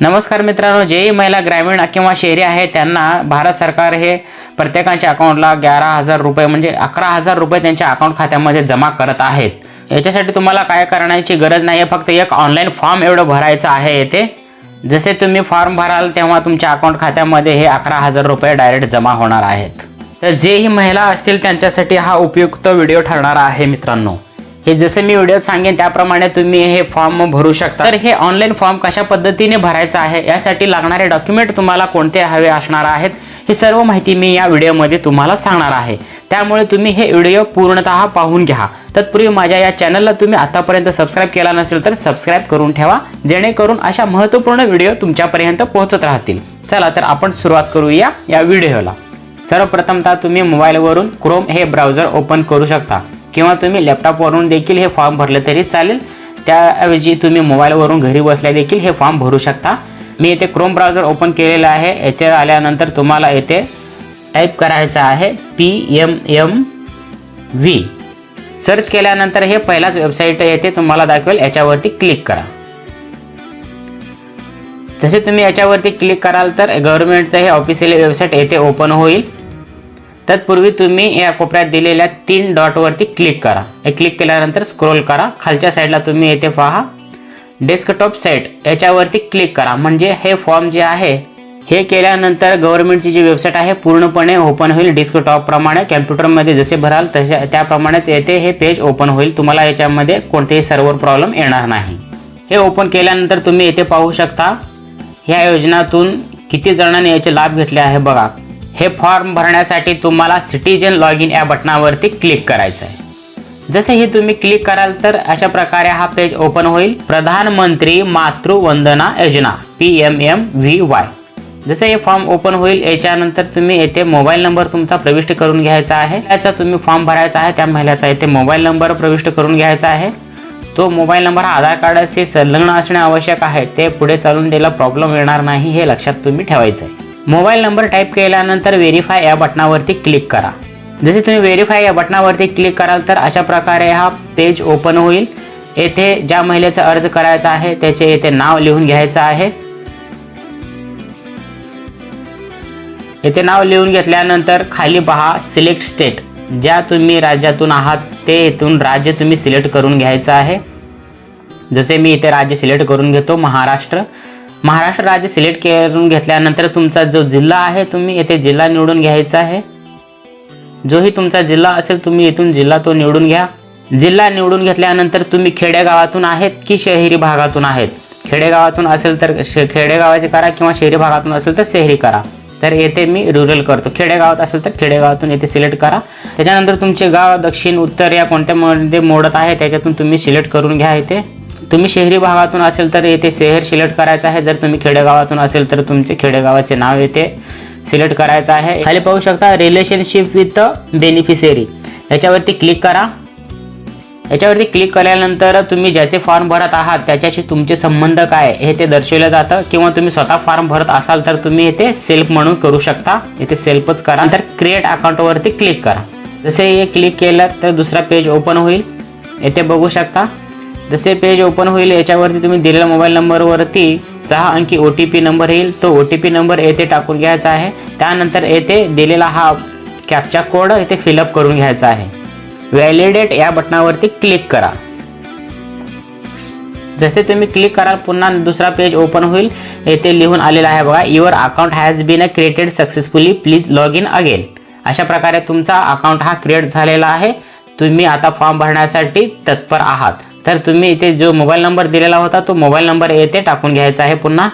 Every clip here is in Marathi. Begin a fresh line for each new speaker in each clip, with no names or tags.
नमस्कार मित्रांनो जेही महिला ग्रामीण किंवा शहरी आहे त्यांना भारत सरकार हे प्रत्येकाच्या अकाउंटला ग्यारा हजार रुपये म्हणजे अकरा हजार रुपये त्यांच्या अकाउंट खात्यामध्ये जमा करत आहेत. याच्यासाठी तुम्हाला काय करण्याची गरज नाही आहे फक्त एक ऑनलाईन फॉर्म एवढं भरायचं आहे येथे जसे तुम्ही फॉर्म भराल तेव्हा तुमच्या अकाउंट खात्यामध्ये हे अकरा हजार रुपये डायरेक्ट जमा होणार आहेत. तर जेही महिला असतील त्यांच्यासाठी हा उपयुक्त व्हिडिओ ठरणार आहे मित्रांनो. हे जसे मी व्हिडिओत सांगेन त्याप्रमाणे तुम्ही हे फॉर्म भरू शकता. तर हे ऑनलाईन फॉर्म कशा पद्धतीने भरायचं आहे यासाठी लागणारे डॉक्युमेंट तुम्हाला कोणते हवे असणार आहेत ही सर्व माहिती मी या व्हिडिओमध्ये तुम्हाला सांगणार आहे. त्यामुळे तुम्ही हे व्हिडिओ पूर्णतः पाहून घ्या. तत्पूर्वी माझ्या या चॅनलला तुम्ही आतापर्यंत सबस्क्राईब केला नसेल तर सबस्क्राईब करून ठेवा जेणेकरून अशा महत्त्वपूर्ण व्हिडिओ तुमच्यापर्यंत पोहोचत राहतील. चला तर आपण सुरुवात करूया या व्हिडिओला सर्वप्रथमतः तुम्ही मोबाईलवरून क्रोम हे ब्राउझर ओपन करू शकता. किंवा तुम्ही लॅपटॉपवरून देखील हे फॉर्म भरले तरी चालेल. त्याऐवजी तुम्ही मोबाईलवरून घरी बसल्या देखील हे फॉर्म भरू शकता. मी येथे क्रोम ब्राउझर ओपन केलेलं आहे. येथे आल्यानंतर तुम्हाला येथे टाईप करायचं आहे P M M V search केल्यानंतर हे पहिलाच वेबसाईट येथे तुम्हाला दाखवेल. याच्यावरती क्लिक करा. जसे तुम्ही याच्यावरती क्लिक कराल तर गव्हर्नमेंटचं हे ऑफिशियल वेबसाईट येथे ओपन होईल. तत्पूर्वी तुम्ही या कोपऱ्यात दिलेल्या तीन डॉटवरती क्लिक करा. हे क्लिक केल्यानंतर स्क्रोल करा. खालच्या साईडला तुम्ही येथे पहा. डेस्कटॉप साईट याच्यावरती क्लिक करा. म्हणजे हे फॉर्म जे आहे हे केल्यानंतर गव्हर्नमेंटची जी वेबसाईट आहे पूर्णपणे ओपन होईल डेस्कटॉपप्रमाणे कॅम्प्युटरमध्ये जसे भराल तसे त्याप्रमाणेच येथे हे पेज ओपन होईल. तुम्हाला याच्यामध्ये कोणतेही सर्व्हर प्रॉब्लेम येणार नाही. हे ओपन केल्यानंतर तुम्ही येथे पाहू शकता ह्या योजनातून किती जणांनी याचे लाभ घेतले आहे बघा. हे फॉर्म भरण्यासाठी तुम्हाला सिटीजन लॉग इन या बटनावरती क्लिक करायचं आहे जसे हे तुम्ही क्लिक कराल तर अशा प्रकारे हा पेज ओपन होईल. Pradhan Mantri Matru Vandana Yojana P M M V Y. जसे हे फॉर्म ओपन होईल याच्यानंतर तुम्ही येथे मोबाईल नंबर तुमचा प्रविष्ट करून घ्यायचा आहे. त्याचा तुम्ही फॉर्म भरायचा आहे त्या महिलाचा येथे मोबाईल नंबर प्रविष्ट करून घ्यायचा आहे. तो मोबाईल नंबर आधार कार्डाशी संलग्न असणे आवश्यक आहे. ते पुढे चालून त्याला प्रॉब्लेम येणार नाही हे लक्षात तुम्ही ठेवायचं आहे मोबाईल नंबर टाईप केल्यानंतर व्हेरीफाय या बटनावरती क्लिक करा. जसे तुम्ही व्हेरीफाय या बटनावरती क्लिक कराल तर अशा प्रकारे हा पेज ओपन होईल. येथे ज्या महिलेचा अर्ज करायचा आहे त्याचे येथे नाव लिहून घ्यायचं आहे. येथे नाव लिहून घेतल्यानंतर खाली पहा सिलेक्ट स्टेट ज्या तुम्ही राज्यातून आहात ते इथून राज्य तुम्ही सिलेक्ट करून घ्यायचं आहे. जसे मी इथे राज्य सिलेक्ट करून घेतो महाराष्ट्र. महाराष्ट्र राज्य सिलेक्ट करून घेतल्यानंतर तुमचा जो जिल्हा आहे तुम्ही येथे जिल्हा निवडून घ्यायचा आहे. जोही तुमचा जिल्हा असेल तुम्ही इथून जिल्हा तो निवडून घ्या. जिल्हा निवडून घेतल्यानंतर तुम्ही खेडेगावातून आहेत की शहरी भागातून आहेत? खेडेगावातून असेल तर श- खेडेगावाचे करा किंवा शहरी भागातून असेल तर शहरी करा. तर येथे मी रुरल करतो. खेडेगावात असेल तर खेडेगावातून येथे सिलेक्ट करा. त्याच्यानंतर तुमचे गाव दक्षिण उत्तर या कोणत्या मध्ये मोडत आहे त्याच्यातून तुम्ही सिलेक्ट करून घ्या इथे. तुम्ही शहरी भागातून असेल तर येथे शहर सिलेक्ट करायचं आहे. जर तुम्ही खेडेगावातून असेल तर तुमचे खेडेगावाचे नाव येथे सिलेक्ट करायचं आहे. खाली पाहू शकता रिलेशनशिप विथ बेनिफिशियरी याच्यावरती क्लिक करा. याच्यावरती क्लिक केल्यानंतर तुम्ही ज्याचे फॉर्म भरत आहात त्याच्याशी तुमचे संबंध काय हे ते दर्शवलं जातं. किंवा तुम्ही स्वतः फॉर्म भरत असाल तर तुम्ही येथे सेल्फ म्हणून करू शकता. इथे सेल्फच करा. नंतर क्रिएट अकाउंटवरती क्लिक करा. जसे हे क्लिक केलं तर दुसरा पेज ओपन होईल. येथे बघू शकता. जसे पेज ओपन होईल याच्यावरती तुम्ही दिलेल्या मोबाईल नंबरवरती सहा अंकी ओ टी पी नंबर येईल. तो ओ टी पी नंबर येथे टाकून घ्यायचा आहे. त्यानंतर येथे दिलेला हा कॅपचा कोड येथे फिलअप करून घ्यायचा आहे. व्हॅलिडेट या बटनावरती क्लिक करा. जसे तुम्ही क्लिक कराल पुन्हा दुसरा पेज ओपन होईल. येथे लिहून आलेला आहे बघा your account has been a created successfully please log in again अशा प्रकारे तुमचा अकाउंट हा क्रिएट झालेला आहे. तुम्ही आता फॉर्म भरण्यासाठी तत्पर आहात. तर तुम्ही इथे जो मोबाईल नंबर दिलेला होता तो मोबाईल नंबर येथे टाकून घ्यायचा आहे पुन्हा.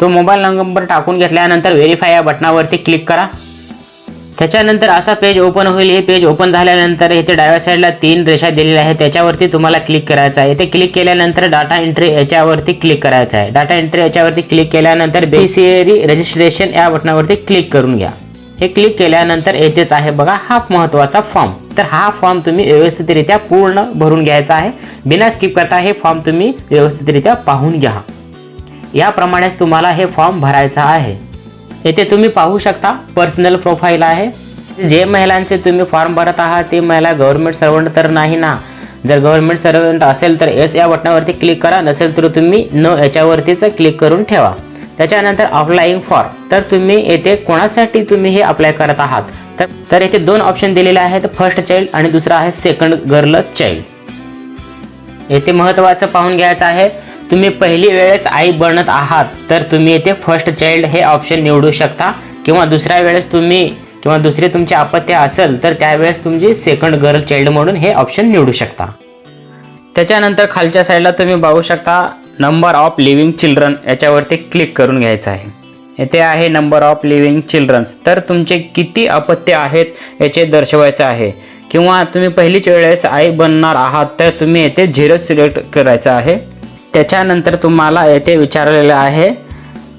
तो मोबाईल नंबर टाकून घेतल्यानंतर व्हेरीफाय या बटनावरती क्लिक करा. त्याच्यानंतर असा पेज ओपन होईल. हे पेज ओपन झाल्यानंतर इथे डाव्या साईडला तीन रेषा दिलेल्या आहेत. त्याच्यावरती तुम्हाला क्लिक करायचं आहे. इथे क्लिक केल्यानंतर डाटा एंट्री याच्यावरती क्लिक करायचं आहे. डाटा एंट्री याच्यावरती क्लिक केल्यानंतर बेसियरी रजिस्ट्रेशन या बटनावरती क्लिक करून घ्या. हे क्लिक केल्यानंतर येथेच आहे. बघा हा महत्त्वाचा फॉर्म तर हा फॉर्म तुम्ही व्यवस्थितरित्या पूर्ण भरून घ्यायचा आहे. बिना स्किप करता हे फॉर्म तुम्ही व्यवस्थितरित्या पाहून घ्या. याप्रमाणेच तुम्हाला हे फॉर्म भरायचा आहे. येथे तुम्ही पाहू शकता पर्सनल प्रोफाईल आहे. जे महिलांचे तुम्ही फॉर्म भरत आहात ते महिला गव्हर्नमेंट सर्वंट तर नाही ना. जर गव्हर्नमेंट सर्वंट असेल तर एस या बटनावरती क्लिक करा. नसेल तर तुम्ही न याच्यावरतीच क्लिक करून ठेवा. त्याच्यानंतर अप्लाईंग फॉर तर तुम्ही येथे कोणासाठी तुम्ही हे अप्लाय करत आहात? तर तर येथे दोन ऑप्शन दिलेले आहेत. फर्स्ट चाइल्ड आणि दुसरा आहे सेकंड गर्ल चाइल्ड येथे महत्त्वाचं पाहून घ्यायचं आहे तुम्ही पहिली वेळेस आई बनत आहात तर तुम्ही येथे फर्स्ट चाइल्ड हे ऑप्शन निवडू शकता. किंवा दुसऱ्या वेळेस तुम्ही किंवा दुसरी तुमची अपत्य असेल तर त्यावेळेस तुमची सेकंड गर्ल चाइल्ड म्हणून हे ऑप्शन निवडू शकता. त्याच्यानंतर खालच्या साईडला तुम्ही पाहू शकता नंबर ऑफ लिव्हिंग चिल्ड्रन याच्यावरती क्लिक करून घ्यायचं आहे. येथे आहे नंबर ऑफ लिव्हिंग चिल्ड्रन्स. तर तुमचे किती अपत्य आहेत याचे दर्शवायचं आहे. किंवा तुम्ही पहिलीच वेळेस आई बनणार आहात तर तुम्ही येथे झिरो सिलेक्ट करायचं आहे. त्याच्यानंतर तुम्हाला येथे विचारलेलं आहे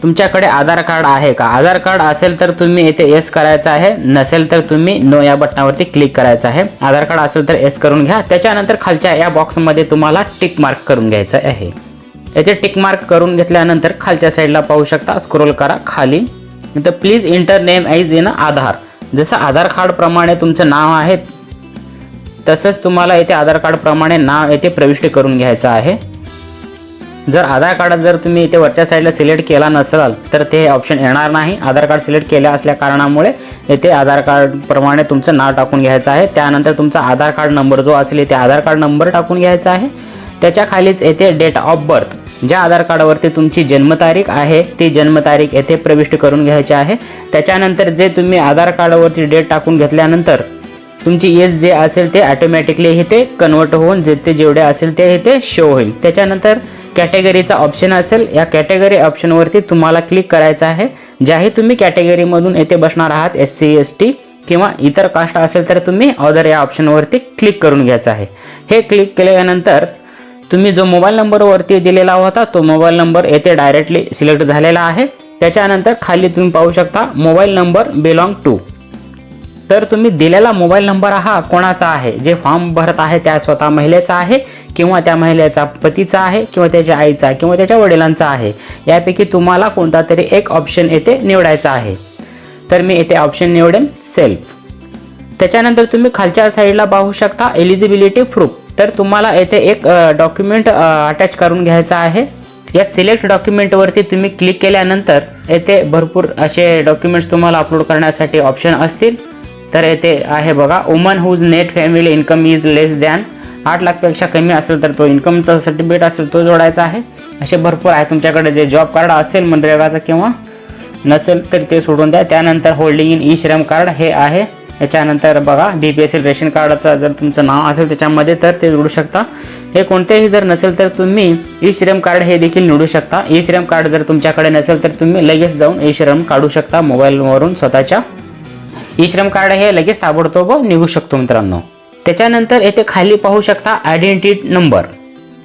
तुमच्याकडे आधार कार्ड आहे का? आधार कार्ड असेल तर तुम्ही येथे एस करायचं आहे. नसेल तर तुम्ही नो या बटनावरती क्लिक करायचं आहे. आधार कार्ड असेल तर एस करून घ्या. त्याच्यानंतर खालच्या या बॉक्समध्ये तुम्हाला टिक मार्क करून घ्यायचं आहे. येथे टिक मार्क करून घेतल्यानंतर खालच्या साईडला पाहू शकता. स्क्रोल करा खाली. तर please enter name as in Aadhaar. जसं आधार कार्डप्रमाणे तुमचं नाव आहे तसंच तुम्हाला येथे आधार कार्डप्रमाणे नाव येथे प्रविष्ट करून घ्यायचं आहे. जर आधार कार्ड जर तुम्ही इथे वरच्या साईडला सिलेक्ट केला नसाल तर ते ऑप्शन येणार नाही. आधार कार्ड सिलेक्ट केले असल्या कारणामुळे येथे आधार कार्डप्रमाणे तुमचं नाव टाकून घ्यायचं आहे. त्यानंतर तुमचा आधार कार्ड नंबर जो असेल इथे आधार कार्ड नंबर टाकून घ्यायचा आहे. त्याच्या खालीच येथे डेट ऑफ बर्थ ज्या आधार कार्डावरती तुमची जन्मतारीख आहे ती जन्मतारीख येथे प्रविष्ट करून घ्यायची आहे. त्याच्यानंतर जे तुम्ही आधार कार्डावरती डेट टाकून घेतल्यानंतर तुमची एज जे असेल ते ऑटोमॅटिकली इथे कन्वर्ट होऊन जे ते जेवढे असेल ते इथे शो होईल. त्याच्यानंतर कॅटेगरीचा ऑप्शन असेल या कॅटेगरी ऑप्शनवरती तुम्हाला क्लिक करायचं आहे. ज्याही तुम्ही कॅटेगरीमधून येथे बसणार आहात एस सी एस टी किंवा इतर कास्ट असेल तर तुम्ही ऑदर या ऑप्शनवरती क्लिक करून घ्यायचं आहे. हे क्लिक केल्यानंतर तुम्ही जो मोबाईल नंबरवरती दिलेला होता तो मोबाईल नंबर येथे डायरेक्टली सिलेक्ट झालेला आहे. त्याच्यानंतर खाली तुम्ही पाहू शकता मोबाईल नंबर बिलॉंग टू तर तुम्ही दिलेला मोबाईल नंबर हा कोणाचा आहे? जे फॉर्म भरत आहे त्या स्वतः महिलेचा आहे किंवा त्या महिलेचा पतीचा आहे किंवा त्याच्या आईचा किंवा त्याच्या वडिलांचा आहे. यापैकी तुम्हाला कोणता तरी एक ऑप्शन येथे निवडायचा आहे. तर मी येथे ऑप्शन निवडेन सेल्फ त्याच्यानंतर तुम्ही खालच्या साईडला पाहू शकता एलिजिबिलिटी प्रूफ तर तुम्हाला येथे एक डॉक्युमेंट अटॅच करून घ्यायचा आहे. या सिलेक्ट डॉक्युमेंटवरती तुम्ही क्लिक केल्यानंतर येथे भरपूर असे डॉक्युमेंट्स तुम्हाला अपलोड करण्यासाठी ऑप्शन असतील. तर येथे आहे बघा woman whose net family income is less than आठ लाखपेक्षा कमी असेल तर तो इन्कमचा सर्टिफिकेट असेल तो जोडायचा आहे. असे भरपूर आहे तुमच्याकडे जे जॉब कार्ड असेल मनरेगाचा किंवा नसेल तर ते सोडून द्या. त्यानंतर holding in e Shram card हे आहे. याच्यानंतर बघा B P S L ration कार्डचं जर तुमचं नाव असेल त्याच्यामध्ये तर ते निवडू शकता. हे कोणतेही जर नसेल तर तुम्ही ई श्रम कार्ड हे देखील निवडू शकता. ई श्रम कार्ड जर तुमच्याकडे नसेल तर तुम्ही लगेच जाऊन ई श्रम काढू शकता मोबाईलवरून स्वतःच्या. ई श्रम कार्ड हे लगेच ताबडतोब निघू शकतो मित्रांनो. त्याच्यानंतर येथे खाली पाहू शकता आयडेंटिटी नंबर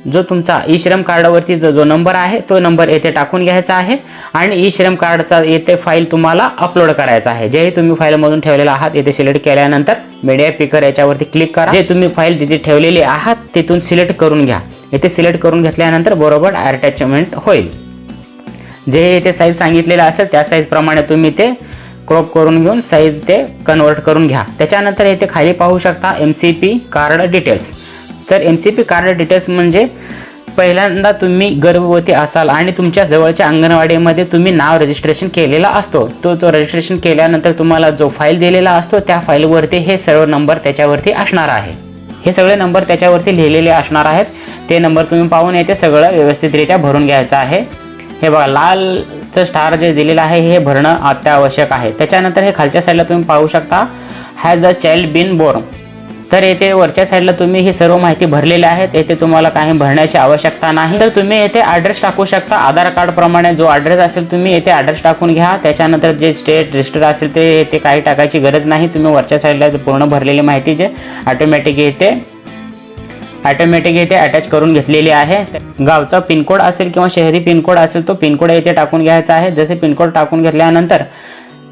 जो तुमचा ई श्रम कार्डावरती जो नंबर आहे तो नंबर येथे टाकून घ्यायचा आहे आणि ई श्रम कार्डचा येथे फाईल तुम्हाला अपलोड करायचा आहे. जेही तुम्ही फाईलमधून ठेवलेला आहात येथे सिलेक्ट केल्यानंतर मीडिया पिकर याच्यावरती क्लिक करा. जे तुम्ही फाईल तिथे ठेवलेली आहात तिथून सिलेक्ट करून घ्या. येथे सिलेक्ट करून घेतल्यानंतर बरोबर अटॅचमेंट होईल. जे येथे साईज सांगितलेलं असेल त्या साईजप्रमाणे तुम्ही ते क्रॉप करून घेऊन साईज ते कन्वर्ट करून घ्या. त्याच्यानंतर येथे खाली पाहू शकता M C P card details तर M C P card details म्हणजे पहिल्यांदा तुम्ही गर्भवती असाल आणि तुमच्या जवळच्या अंगणवाडीमध्ये तुम्ही नाव रजिस्ट्रेशन केलेला असतो. तो तो रजिस्ट्रेशन केल्यानंतर तुम्हाला जो फाईल दिलेला असतो त्या फाईलवरती हे सर्व नंबर त्याच्यावरती असणार आहे. हे सगळे नंबर त्याच्यावरती लिहिलेले असणार आहेत. ते नंबर तुम्ही पाहून येते सगळं व्यवस्थितरित्या भरून घ्यायचं आहे. हे बघा लालचं स्टार जे दिलेलं आहे हे भरणं अत्यावश्यक आहे. त्याच्यानंतर हे खालच्या साईडला तुम्ही पाहू शकता. Has the child been born तर येथे वरच्या साईडला तुम्ही ही सर्व माहिती भरलेली आहेत. येथे तुम्हाला काही भरण्याची आवश्यकता नाही. तर तुम्ही येथे ॲड्रेस टाकू शकता. आधार कार्ड प्रमाणे जो ॲड्रेस असेल तुम्ही येथे ॲड्रेस टाकून घ्या. त्याच्यानंतर जे स्टेट रजिस्टर असेल ते येथे काही टाकायची गरज नाही. तुम्ही वरच्या साईडला पूर्ण भरलेली माहिती जे ऑटोमॅटिक येते ऑटोमॅटिक येथे अटॅच करून घेतलेली आहे. गावचा पिनकोड असेल किंवा शहरी पिनकोड असेल तो पिनकोड येथे टाकून घ्यायचा आहे. जसे पिनकोड टाकून घेतल्यानंतर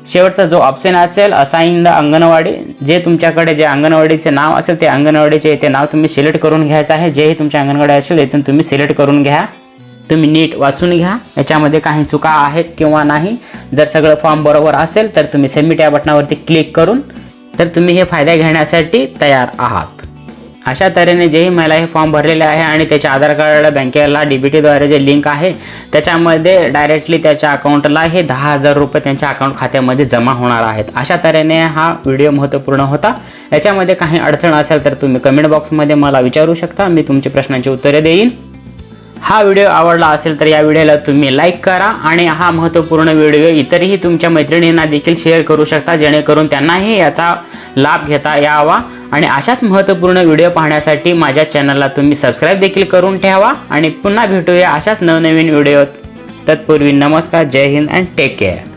शेवटचा जो ऑप्शन असेल असाइन द अंगणवाडी जे तुमच्याकडे जे अंगणवाडीचे नाव असेल ते अंगणवाडीचे येथे नाव तुम्ही सिलेक्ट करून घ्यायचं आहे. जेही तुमच्या अंगणवाडी असेल येथून तुम्ही सिलेक्ट करून घ्या. तुम्ही नीट वाचून घ्या. याच्यामध्ये काही चुका आहेत किंवा नाही जर सगळं फॉर्म बरोबर असेल तर तुम्ही सबमिट या बटनावरती क्लिक करून तर तुम्ही हे फायदा घेण्यासाठी तयार आहात. अशा तऱ्हेने जेही महिला हे फॉर्म भरलेले आहे आणि त्याच्या आधार कार्ड बँकेला डी बी टीद्वारे जे लिंक आहे त्याच्यामध्ये डायरेक्टली त्याच्या अकाउंटला हे दहा हजार रुपये त्यांच्या अकाउंट खात्यामध्ये जमा होणार आहेत. अशा तऱ्हेने हा व्हिडिओ महत्त्वपूर्ण होता. याच्यामध्ये काही अडचण असेल तर तुम्ही कमेंट बॉक्समध्ये मला विचारू शकता. मी तुमच्या प्रश्नांची उत्तरे देईन. हा व्हिडिओ आवडला असेल तर या व्हिडिओला तुम्ही लाईक करा आणि हा महत्त्वपूर्ण व्हिडिओ इतरही तुमच्या मैत्रिणींना देखील शेअर करू शकता जेणेकरून त्यांनाही याचा लाभ घेता यावा. आणि अशाच महत्त्वपूर्ण व्हिडिओ पाहण्यासाठी माझ्या चॅनलला तुम्ही सबस्क्राईब देखील करून ठेवा आणि पुन्हा भेटूया अशाच नवनवीन व्हिडिओ तत्पूर्वी नमस्कार जय हिंद अँड टेक केअर